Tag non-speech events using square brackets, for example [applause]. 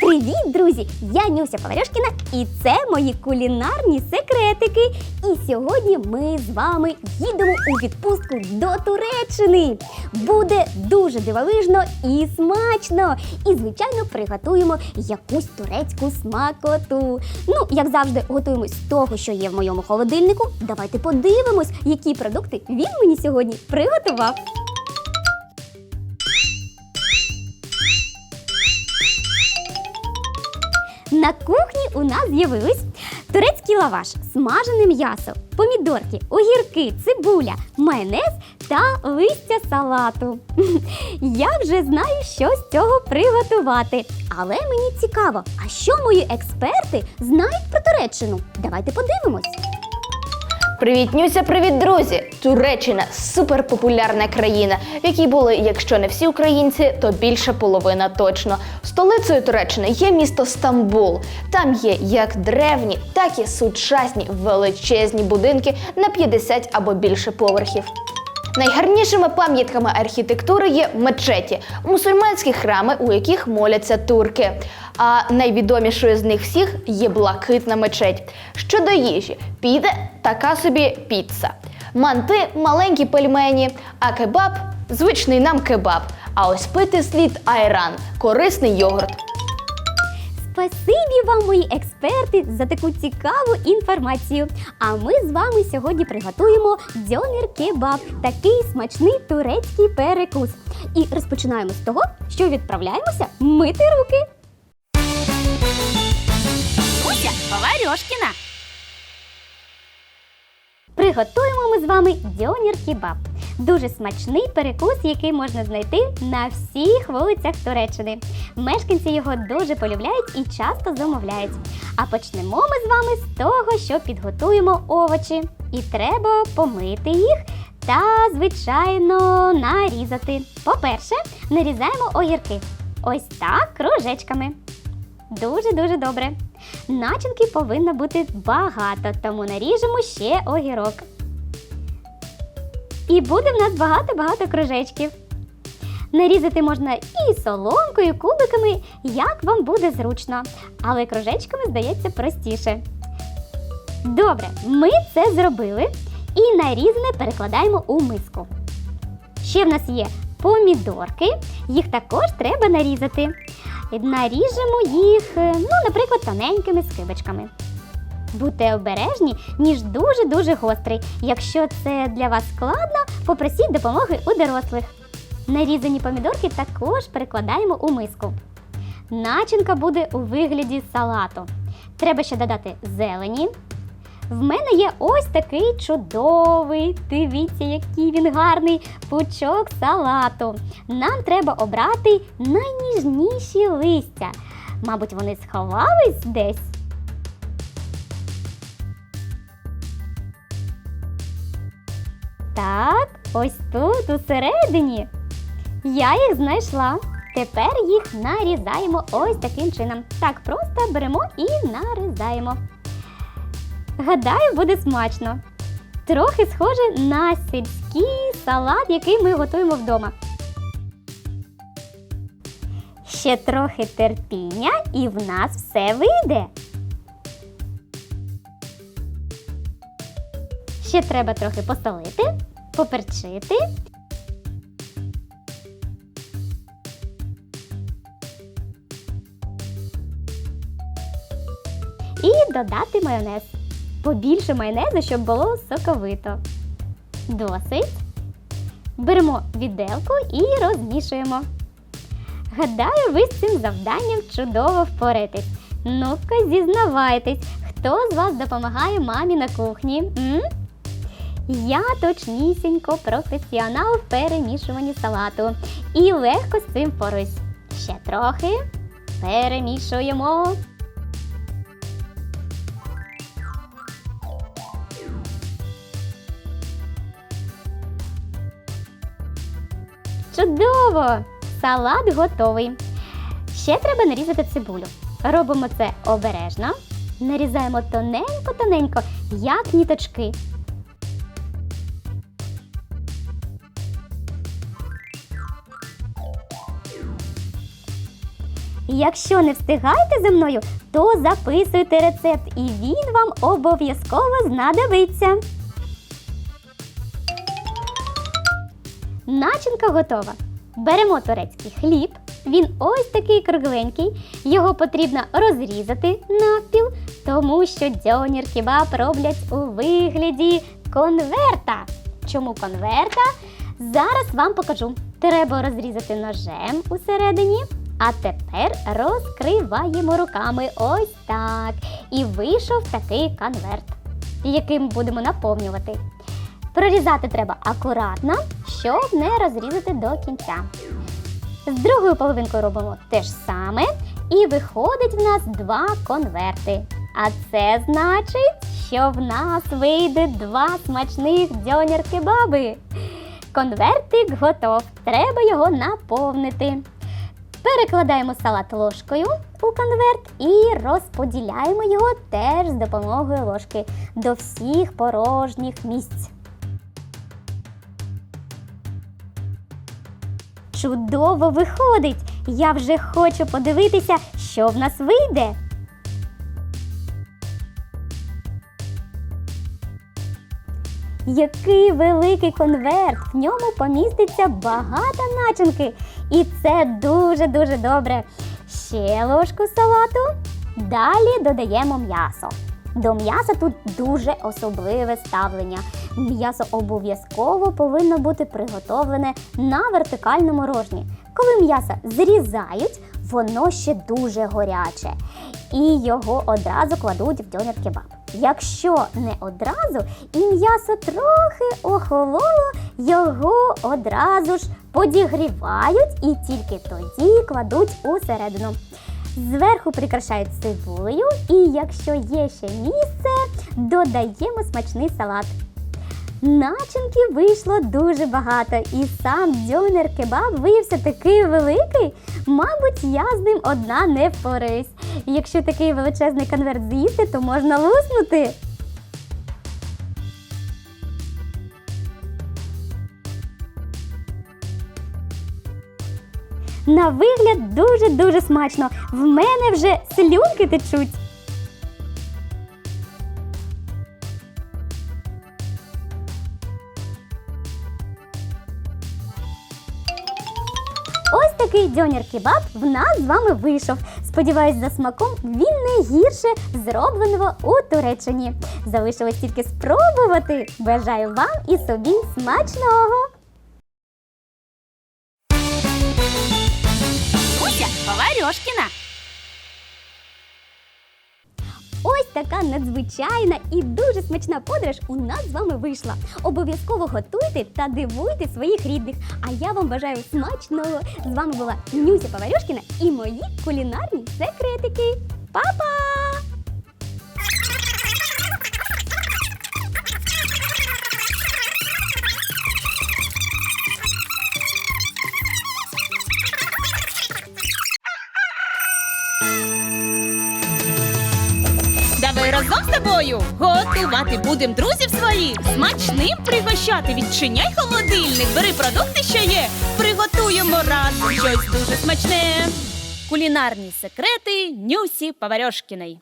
Привіт, друзі! Я Нюся Поварьошкіна і це мої кулінарні секретики. І сьогодні ми з вами їдемо у відпустку до Туреччини. Буде дуже дивовижно і смачно. І, звичайно, приготуємо якусь турецьку смакоту. Ну, як завжди, готуємо з того, що є в моєму холодильнику. Давайте подивимось, які продукти він мені сьогодні приготував. На кухні у нас з'явились турецький лаваш, смажене м'ясо, помідорки, огірки, цибуля, майонез та листя салату. [laughs] Я вже знаю, що з цього приготувати. Але мені цікаво, а що мої експерти знають про Туреччину? Давайте подивимось. Привіт, Нюся, привіт, друзі! Туреччина суперпопулярна країна, в якій були, якщо не всі українці, то більше половина точно. Столицею Туреччини є місто Стамбул. Там є як древні, так і сучасні величезні будинки на 50 або більше поверхів. Найгарнішими пам'ятками архітектури є мечеті, мусульманські храми, у яких моляться турки. А найвідомішою з них всіх є блакитна мечеть. Щодо їжі, піде така собі піца. Манти маленькі пельмені, а кебаб звичний нам кебаб. А ось пити слід айран корисний йогурт. Спасибі вам, мої експерти, за таку цікаву інформацію. А ми з вами сьогодні приготуємо дзьонер кебаб, такий смачний турецький перекус. І розпочинаємо з того, що відправляємося мити руки. Нюся Паварьошкіна. Приготуємо ми з вами дзьонер кебаб. Дуже смачний перекус, який можна знайти на всіх вулицях Туреччини. Мешканці його дуже полюбляють і часто замовляють. А почнемо ми з вами з того, що підготуємо овочі. І треба помити їх та, звичайно, нарізати. По-перше, нарізаємо огірки. Ось так кружечками. Дуже-дуже добре. Начинки повинно бути багато, тому наріжемо ще огірок. І буде в нас багато-багато кружечків. Нарізати можна і соломкою, і кубиками, як вам буде зручно. Але кружечками здається простіше. Добре, ми це зробили і нарізане перекладаємо у миску. Ще в нас є помідорки, їх також треба нарізати. Наріжемо їх, е, ну, наприклад, тоненькими скибочками. Будьте обережні, ніж дуже-дуже гострий. Якщо це для вас складно, попросіть допомоги у дорослих. Нарізані помідорки також перекладаємо у миску. Начинка буде у вигляді салату. Треба ще додати зелені. В мене є ось такий чудовий, дивіться, який він гарний пучок салату. Нам треба обрати найніжніші листя. Мабуть, вони сховались десь. Так, ось тут усередині. Я їх знайшла. Тепер їх нарізаємо ось таким чином. Так просто беремо і нарізаємо. Гадаю, буде смачно. Трохи схоже на сільський салат, який ми готуємо вдома. Ще трохи терпіння, і в нас все вийде. Ще треба трохи посолити, поперчити. І додати майонез. Побільше майонезу, щоб було соковито. Досить. Беремо віделку і розмішуємо. Гадаю, ви з цим завданням чудово впораєтесь. Ну-ка, зізнавайтесь, хто з вас допомагає мамі на кухні? М? Я точнісінько професіонал в перемішуванні салату і легко з цим порусь. Ще трохи перемішуємо. Чудово! Салат готовий. Ще треба нарізати цибулю. Робимо це обережно. Нарізаємо тоненько-тоненько, як ніточки. Якщо не встигаєте за мною, то записуйте рецепт, і він вам обов'язково знадобиться. Начинка готова. Беремо турецький хліб. Він ось такий кругленький. Його потрібно розрізати навпіл, тому що дьонір кебаб роблять у вигляді конверта. Чому конверта? Зараз вам покажу. Треба розрізати ножем усередині. А тепер розкриваємо руками ось так. І вийшов такий конверт, яким будемо наповнювати. Прорізати треба акуратно, щоб не розрізати до кінця. З другою половинкою робимо те ж саме, і виходить в нас два конверти. А це значить, що в нас вийде два смачних дьонір кебаби. Конвертик готов. Треба його наповнити. Перекладаємо салат ложкою у конверт і розподіляємо його теж з допомогою ложки до всіх порожніх місць. Чудово виходить! Я вже хочу подивитися, що в нас вийде. Який великий конверт! В ньому поміститься багато начинки. І це дуже-дуже добре. Ще ложку салату. Далі додаємо м'ясо. До м'яса тут дуже особливе ставлення. М'ясо обов'язково повинно бути приготовлене на вертикальному рожні. Коли м'ясо зрізають, воно ще дуже горяче. І його одразу кладуть в дьонер кебаб. Якщо не одразу і м'ясо трохи охололо, його одразу ж подігрівають і тільки тоді кладуть усередину. Зверху прикрашають цибулею, і якщо є ще місце, додаємо смачний салат. Начинки вийшло дуже багато, і сам дьонер кебаб виявився такий великий. Мабуть, я з ним одна не впораюсь. Якщо такий величезний конверт з'їсти, то можна луснути. На вигляд дуже-дуже смачно. В мене вже слюнки течуть. Ось такий дьонір кебаб в нас з вами вийшов. Сподіваюсь, за смаком він не гірше зробленого у Туреччині. Залишилось тільки спробувати. Бажаю вам і собі смачного! Поварьошкіна. Ось така надзвичайна і дуже смачна подорож у нас з вами вийшла. Обов'язково готуйте та дивуйте своїх рідних. А я вам бажаю смачного. З вами була Нюся Поварюшкіна і мої кулінарні секретики. Па-па! Разом з тобою готувати будем друзів своїх. Смачним пригощати. Відчиняй холодильник, бери продукти, що є. Приготуємо разом щось дуже смачне. Кулінарні секрети Нюсі Поварьошкіної.